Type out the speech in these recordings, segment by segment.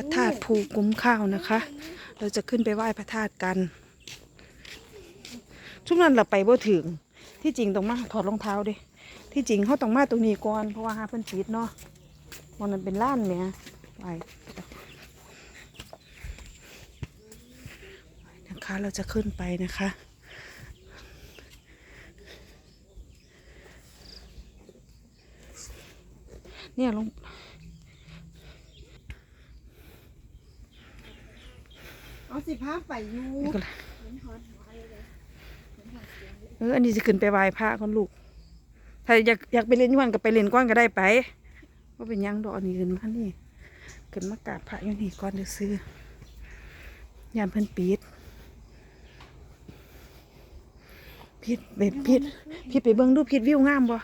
ระธาตุภูกุ้มข้าวนะคะ เราจะขึ้นไปไหว้พระธาตุกัน ช่วงนั้นเราไปบ่ถึง ที่จริงต้องมาถอดรองเท้าดิที่จริงเขาต้องมาตรงนี้ก่อนเพราะว่าหาเพิ่นปิดเนาะมันนั้นเป็นล้านเนี่ยไปนะคะเราจะขึ้นไปนะคะเนี่ยลง เอาสิพาไปอยู่นี่ก็เลยเอออันนี้จะขึ้นไปไหว้พระก่อนลูก ถ้าอยากอยากไปเล่นอยวันก็ไปเล่นก้อนก็ได้ไปว่าเป็นหยังดอกอันนี้ขึ้นมานี่ขึ้นมากราบพระอยู่นี่ก่อนเดี๋ยวซื้อยามเพิ่นปิดพิดเบ็ดพิดพิดไปเบิ่งดูพิดวิวงามบ่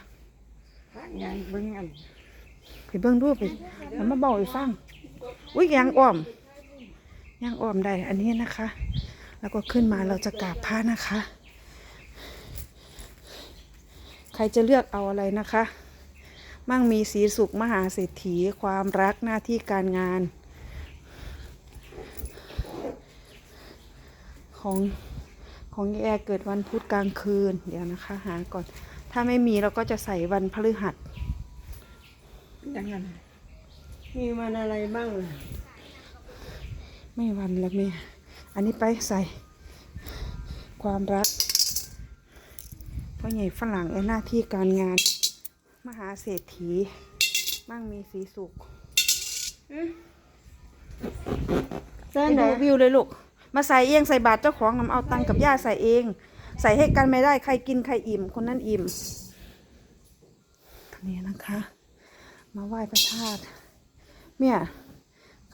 งานเบิ่งอันไปเบิ่งดูไปแล้วมาบอกให้ฟังอุ้ยยางอ้อม ย่างอ้อมได้อันนี้นะคะ แล้วก็ขึ้นมาเราจะกราบพระนะคะ ใครจะเลือกเอาอะไรนะคะ มั่งมีสีสุขมหาเศรษฐีความรักหน้าที่การงาน ของของแอร์เกิดวันพุธกลางคืนเดี๋ยวนะคะ หาก่อน ถ้าไม่มีเราก็จะใส่วันพฤหัสยังไงมีมันอะไรบ้าง ไม่วันละเมียอันนี้ไปใส่ ความรักพ่อใหญ่ฝรั่งไอ้หน้าที่การงาน มหาเศรษฐีมั่งมีสีสุขเส้นไหนดูวิวเลยลูก มาใส่เองใส่บาทเจ้าของนำเอาตังค์กับย่าใส่เอง ใส่ให้กันไม่ได้ใครกินใครอิ่ม คนนั้นอิ่มนี่นะคะ มาไหว้พระธาตุเนี่ย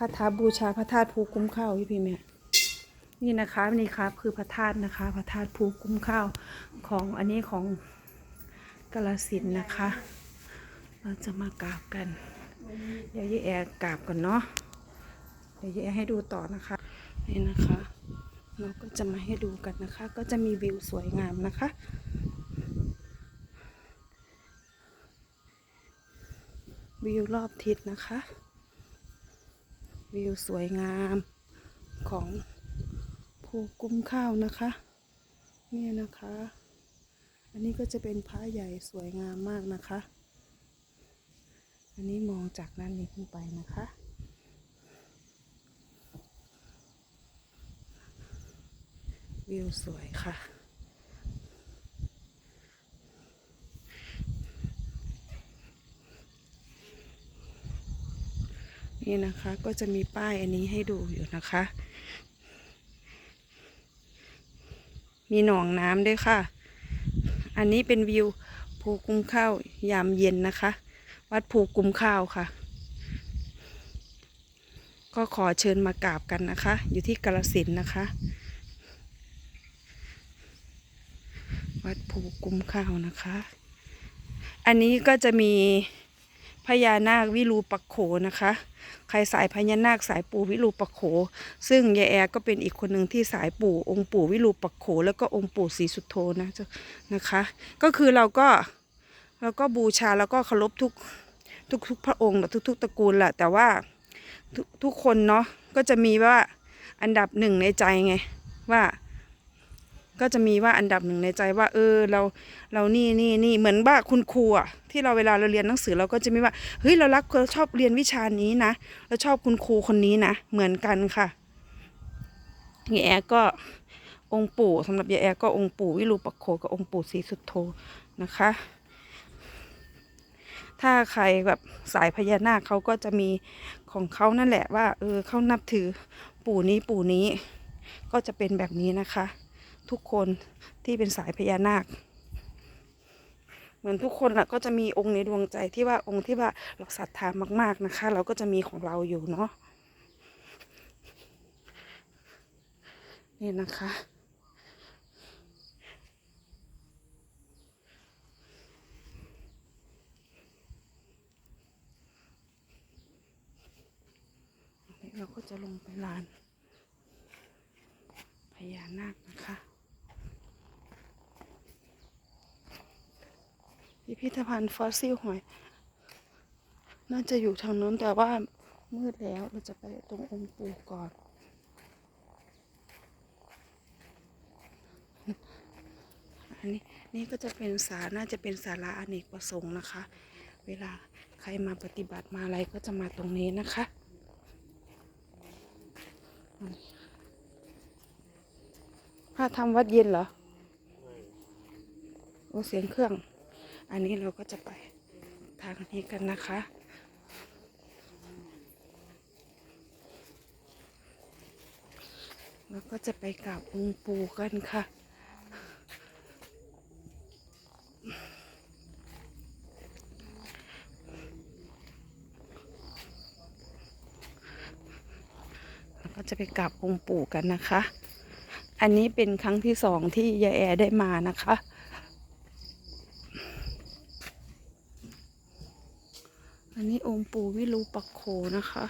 าถาบูชาพระธาตุภูคุ้มข้าวพี่พี่แม่นี่นะคะนี่ครับคือพระธาตุนะคะพระธาตุภูคุ้มข้าวของอันนี้ของกาลสินนะคะ เราจะมากราบกัน เดี๋ยวยี่แอร์กราบก่อนเนาะเดี๋ยวจะให้ดูต่อนะคะ นี่นะคะ เราก็จะมาให้ดูกันนะคะ ก็จะมีวิวสวยงามนะคะวิวรอบทิศนะคะ วิวสวยงามของภูกุ้มข้าวนะคะ เนี่ยนะคะ อันนี้ก็จะเป็นพระใหญ่สวยงามมากนะคะ อันนี้มองจากด้านนี้ขึ้นไปนะคะ วิวสวยค่ะ นี่นะคะก็จะมีป้ายอันนี้ให้ดูอยู่นะคะ มีหนองน้ำด้วยค่ะ อันนี้เป็นวิวภูกุ้มข้าวยามเย็นนะคะ วัดภูกุ้มข้าวค่ะ ก็ขอเชิญมากราบกันนะคะ อยู่ที่กาลสินนะคะ วัดภูกุ้มข้าวนะคะ อันนี้ก็จะมี พญานาควิรูปักโขนะคะ ใครสายพญานาคสายปู่วิรูปักโข ซึ่งยายแอร์ก็เป็นอีกคนหนึ่งที่สายปู่องค์ปู่วิรูปักโข แล้วก็องค์ปู่ศรีสุโธนะเจ้านะคะ ก็คือเราก็เราก็บูชาแล้วก็เคารพทุกทุกทุกพระองค์ทุกทุกตระกูลแหละแต่ว่าทุกทุกคนเนาะก็จะมีว่าอันดับหนึ่งในใจไงว่า ก็จะมีว่าอันดับหนึ่งในใจว่า เออเราเรานี่นี่นี่เหมือนว่าคุณครูอะที่เราเวลาเราเรียนหนังสือเราก็จะมีว่าเฮ้ยเรารักเราชอบเรียนวิชานี้นะเราชอบคุณครูคนนี้นะเหมือนกันค่ะยายแอร์ก็องค์ปู่สำหรับยายแอร์ก็องค์ปู่วิรูปักโขกับองค์ปู่ศรีสุดโธนะคะ ถ้าใครแบบสายพญานาคเขาก็จะมีของเขานั่นแหละว่า เออเขานับถือปู่นี้ปู่นี้ ก็จะเป็นแบบนี้นะคะ ทุกคนที่เป็นสายพญานาค เหมือนทุกคนละก็จะมีองค์ในดวงใจที่ว่าองค์ที่ว่าเราศรัทธามากๆนะคะ เราก็จะมีของเราอยู่เนาะนี่นะคะเราก็จะลงไปลาน พญานาคนะคะ พิพิธภัณฑ์ฟอสซิลหอย น่าจะอยู่ทางนู้นแต่ว่ามืดแล้วเราจะไปตรงองค์ปู่ก่อน อันนี้นี่ก็จะเป็นศาน่าจะเป็นศาลาอเนกประสงค์นะคะ เวลาใครมาปฏิบัติมาอะไรก็จะมาตรงนี้นะคะพระทำวัดเย็นเหรอ โอ้เสียงเครื่อง อันนี้เราก็จะไปทางนี้กันนะคะ แล้วก็จะไปกราบองค์ปู่กันค่ะแล้วก็จะไปกราบองค์ปู่กันนะคะ อันนี้เป็นครั้งที่สองที่ยายแอได้มานะคะ อันนี้องค์ปู่วิรูปักโขนะคะ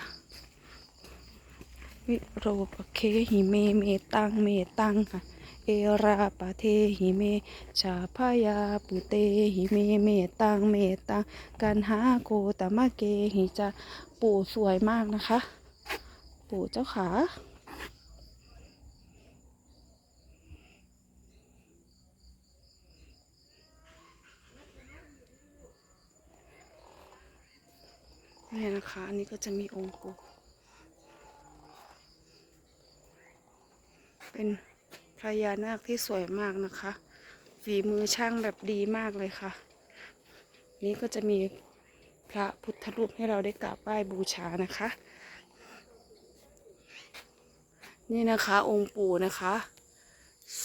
วิโรปเคหิเมเมตังเมตังค่ะ เอราปะเทหิเม ชาพยาปุเตหิเมเมตังเมตังกันหาโกตมะเกหิจะปู่สวยมากนะคะ ปู่เจ้าขา นี่นะคะ อันนี้ก็จะมีองค์ปู่เป็นพญานาคที่สวยมากนะคะ ฝีมือช่างแบบดีมากเลยค่ะ นี่ก็จะมีพระพุทธรูปให้เราได้กราบไหว้บูชานะคะ นี่นะคะองค์ปู่นะคะ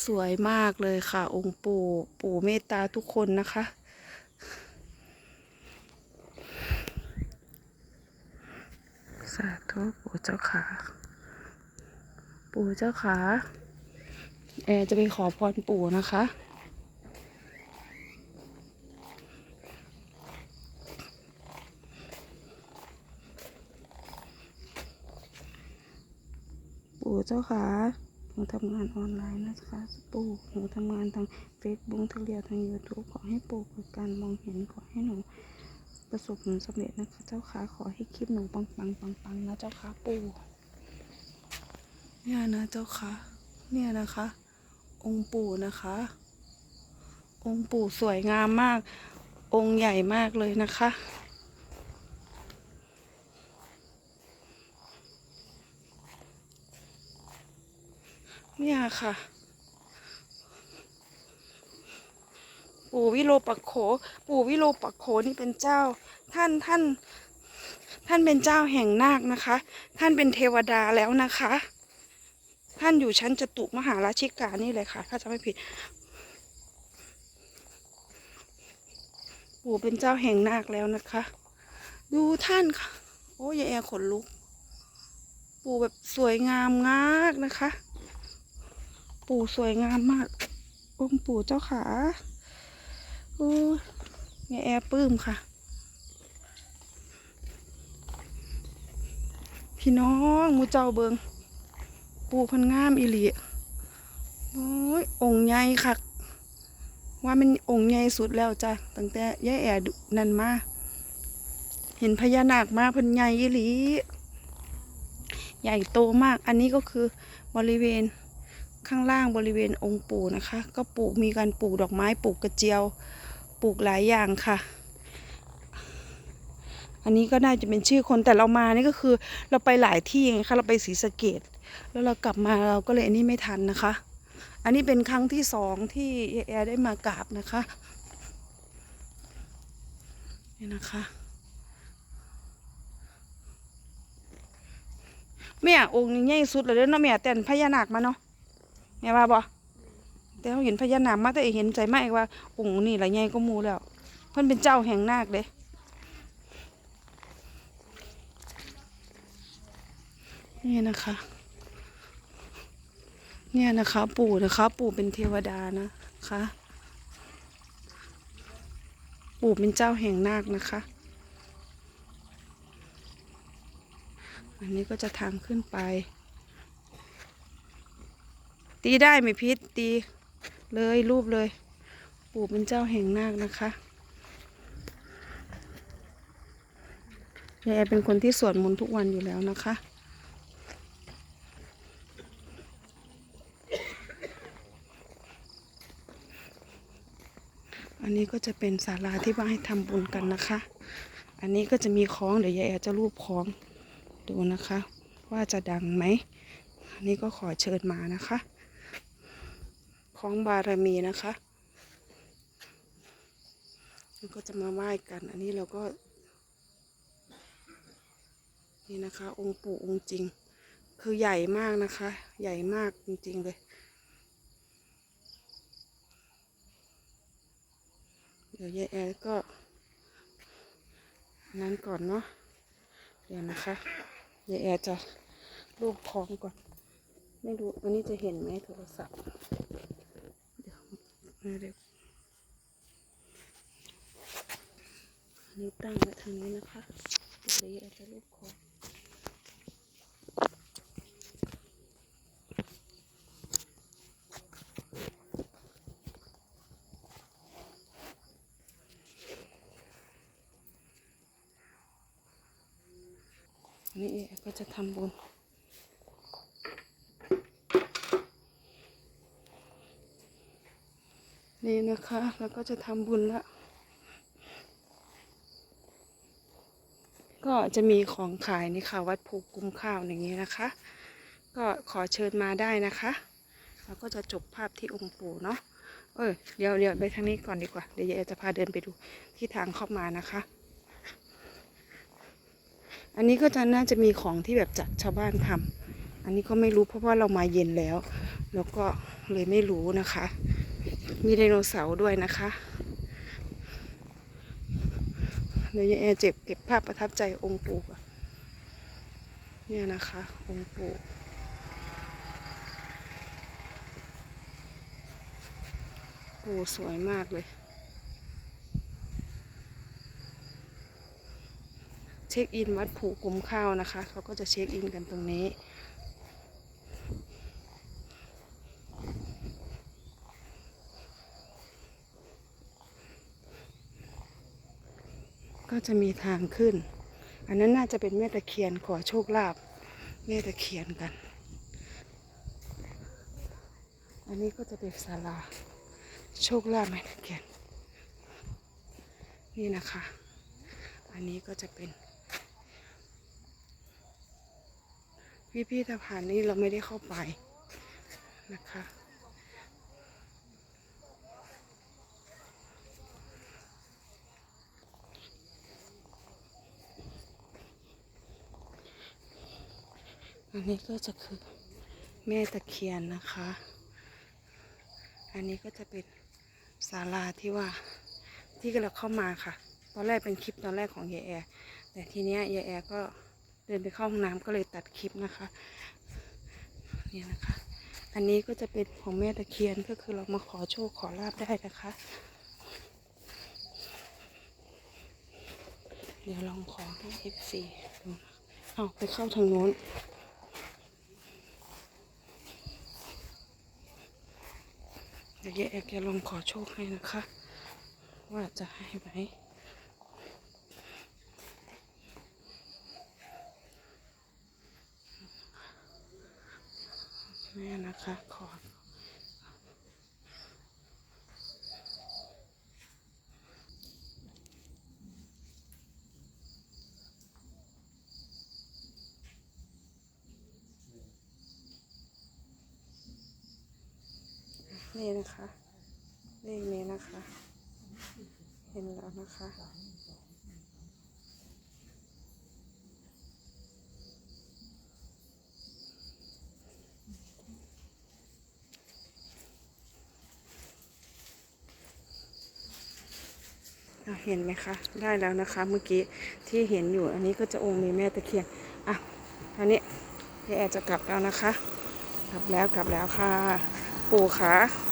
สวยมากเลยค่ะ องค์ปู่ปู่เมตตาทุกคนนะคะ สาธุปู่เจ้าขา ปู่เจ้าขาแอร์จะไปขอพรปู่นะคะ ปู่เจ้าขาหนูทำงานออนไลน์นะคะปู่หนูทำงานทางเฟซบุ๊กทางเดียวทางยูทูบขอให้ปู่เปิดการมองเห็นขอให้หนู ประสบผลสำเร็จนะคะ เจ้าค่ะขอให้คลิปหนูปังปังปังปังนะเจ้าค่ะปู่เนี่ยนะเจ้าค่ะ เนี่ยนะคะ องค์ปู่นะคะ องค์ปู่สวยงามมาก องค์ใหญ่มากเลยนะคะ เนี่ยค่ะ ปู่วิโรปโข ปู่วิโรปโขนี่เป็นเจ้า ท่านท่าน ท่านเป็นเจ้าแห่งนาคนะคะ ท่านเป็นเทวดาแล้วนะคะ ท่านอยู่ชั้นจตุมหาราชิกานี่เลยค่ะ ถ้าจะไม่ผิด ปู่เป็นเจ้าแห่งนาคแล้วนะคะ ดูท่านค่ะ โอ้ยายแอร์ขนลุก ปู่แบบสวยงามมากนะคะ ปู่สวยงามมากองค์ปู่เจ้าขา โอ้ยยาแอร์ปลื้มค่ะ พี่น้องมูเจ้าเบิงปูเพันงามอีหลีโอ้ยองค์ใหญ่ค่ะ ว่ามันองค์ใหญ่สุดแล้วจ้ะตั้งแต่ยายแอร์ดูนั่นมาเห็นพญานาคมาพันใหญ่อีหลีใหญ่โตมาก อันนี้ก็คือบริเวณข้างล่างบริเวณองค์ปู่นะคะ ก็ปลูกมีการปลูกดอกไม้ปลูกกระเจียว ปลูกหลายอย่างค่ะ อันนี้ก็น่าจะเป็นชื่อคนแต่เรามานี่ก็คือ เราไปหลายที่ไงคะเราไปศรีสะเกดแล้วเรากลับมาเราก็เลยอันนี้ไม่ทันนะคะ อันนี้เป็นครั้งที่สองที่แอร์ได้มากราบนะคะนี่นะคะแม่องค์นี้ใหญ่สุดเลยเนาะแม่แต่นพญานาคมาเนาะแม่ว่าบ่ แต่เราเห็นพญานาคมาแต่เห็นใจมากว่าองค์นี่หละใหญ่ก็มูแล้วเพิ่นเป็นเจ้าแห่งนาคเด้นี่นะคะ เนี่ยนะคะ ปู่นะคะ ปู่เป็นเทวดานะคะ ปู่เป็นเจ้าแห่งนาคนะคะ อันนี้ก็จะทางขึ้นไป ตีได้ไหมพิษตี เลยรูปเลย ปู่เป็นเจ้าแห่งนาคนะคะยายแอเป็นคนที่สวดมนต์ทุกวันอยู่แล้วนะคะ อันนี้ก็จะเป็นศาลาที่ว่าให้ทำบุญกันนะคะ อันนี้ก็จะมีคล้องเดี๋ยวยายแอจะรูปคล้องดูนะคะ ว่าจะดังไหม อันนี้ก็ขอเชิญมานะคะ คล้องบารมีนะคะแล้วก็จะมาไหว้กัน อันนี้เราก็ นี่นะคะ องค์ปู่องค์จริง คือใหญ่มากนะคะ ใหญ่มากจริงๆเลย เดี๋ยวยายแอร์ก็ นั้นก่อนเนาะเดี๋ยวนะคะยายแอร์จะรูปคล้องก่อน ไม่รู้อันนี้จะเห็นไหมโทรศัพท์ เดี๋ยวนนี้ตั้งไว้ทางนี้นะคะเดี๋ยวยายแอร์จะรูปคอนนี้เอก็จะทำบุญ นะคะ แล้วก็จะทำบุญละก็จะมีของขายนี่ค่ะ วัดภูกุ้มข้าวอย่างนี้นะคะ ก็ขอเชิญมาได้นะคะแล้วก็จะจบภาพที่องค์ปู่เนาะเออเดี๋ยวเดี๋ยวไปทางนี้ก่อนดีกว่า เดี๋ยวยายจะพาเดินไปดูที่ทางเข้ามานะคะ อันนี้ก็จะน่าจะมีของที่แบบจากชาวบ้านทำอันนี้ก็ไม่รู้เพราะว่าเรามาเย็นแล้ว แล้วก็เลยไม่รู้นะคะ มีไดโนเสาร์ด้วยนะคะเดี๋ยวยายแอเจ็บเก็บภาพประทับใจองค์ปู่เนี่ยนะคะ องค์ปู่ปู่สวยมากเลย เช็คอินวัดผูกุมข้าวนะคะ เขาก็จะเช็คอินกันตรงนี้ ก็จะมีทางขึ้น อันนั้นน่าจะเป็นแม่ตะเคียนขอโชคลาภแม่ตะเคียนกัน อันนี้ก็จะเป็นศาลาโชคลาภแม่ตะเคียน นี่นะคะ อันนี้ก็จะเป็นพิพิธภัณฑ์นี้เราไม่ได้เข้าไปนะคะ อันนี้ก็จะคือแม่ตะเคียนนะคะ อันนี้ก็จะเป็นศาลาที่ว่าที่เราเข้ามาค่ะ ตอนแรกเป็นคลิปตอนแรกของยายแอร์แต่ทีเนี้ยยายแอร์ก็เดินไปเข้าห้องน้ำก็เลยตัดคลิปนะคะเนี่ยนะคะ อันนี้ก็จะเป็นของแม่ตะเคียนก็คือเรามาขอโชคขอลาบได้นะคะ เดี๋ยวลองขอให้เอฟซีดูนะเอาไปเข้าทางโน้น เดี๋ยวยายแอร์แกลองขอโชคให้นะคะ ว่าจะให้ไหมแม่นะคะขอ นี่นะคะ เลขนี้นะคะ เห็นแล้วนะคะ เห็นไหมคะ ได้แล้วนะคะ เมื่อกี้ที่เห็นอยู่อันนี้ก็จะองค์มีแม่ตะเคียน อะ อันนี้พี่แอร์จะกลับแล้วนะคะ กลับแล้วกลับแล้วค่ะ ปู่คะ